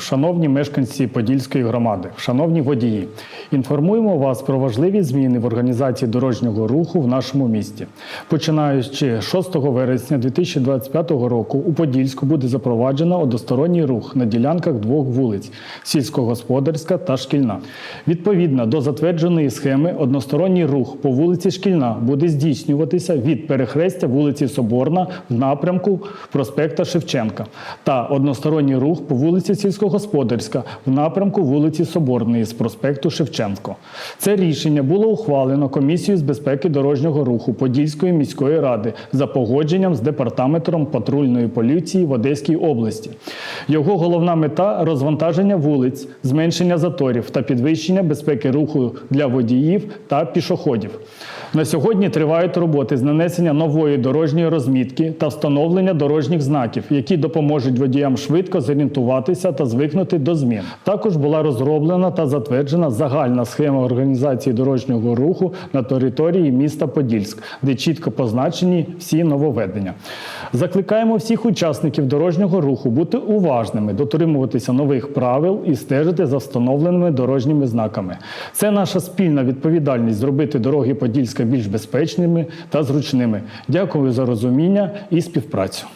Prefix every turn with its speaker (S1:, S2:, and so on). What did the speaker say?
S1: Шановні мешканці Подільської громади, шановні водії, інформуємо вас про важливі зміни в організації дорожнього руху в нашому місті. Починаючи 6 вересня 2025 року у Подільську буде запроваджено односторонній рух на ділянках двох вулиць сільськогосподарська та шкільна. Відповідно до затвердженої схеми, односторонній рух по вулиці Шкільна буде здійснюватися від перехрестя вулиці Соборна в напрямку проспекта Шевченка та односторонній рух по вулиці Сільськогосподарська в напрямку вулиці Соборної з проспекту Шевченко. Це рішення було ухвалено комісією з безпеки дорожнього руху Подільської міської ради за погодженням з департаментом патрульної поліції в Одеській області. Його головна мета розвантаження вулиць, зменшення заторів та підвищення безпеки руху для водіїв та пішоходів. На сьогодні тривають роботи з нанесення нової дорожньої розмітки та встановлення дорожніх знаків, які допоможуть водіям швидко зорієнтуватися та звикнути до змін. Також була розроблена та затверджена загальна схема організації дорожнього руху на території міста Подільськ, де чітко позначені всі нововведення. Закликаємо всіх учасників дорожнього руху бути уважними, дотримуватися нових правил і стежити за встановленими дорожніми знаками. Це наша спільна відповідальність зробити дороги Подільська більш безпечними та зручними. Дякую за розуміння і співпрацю.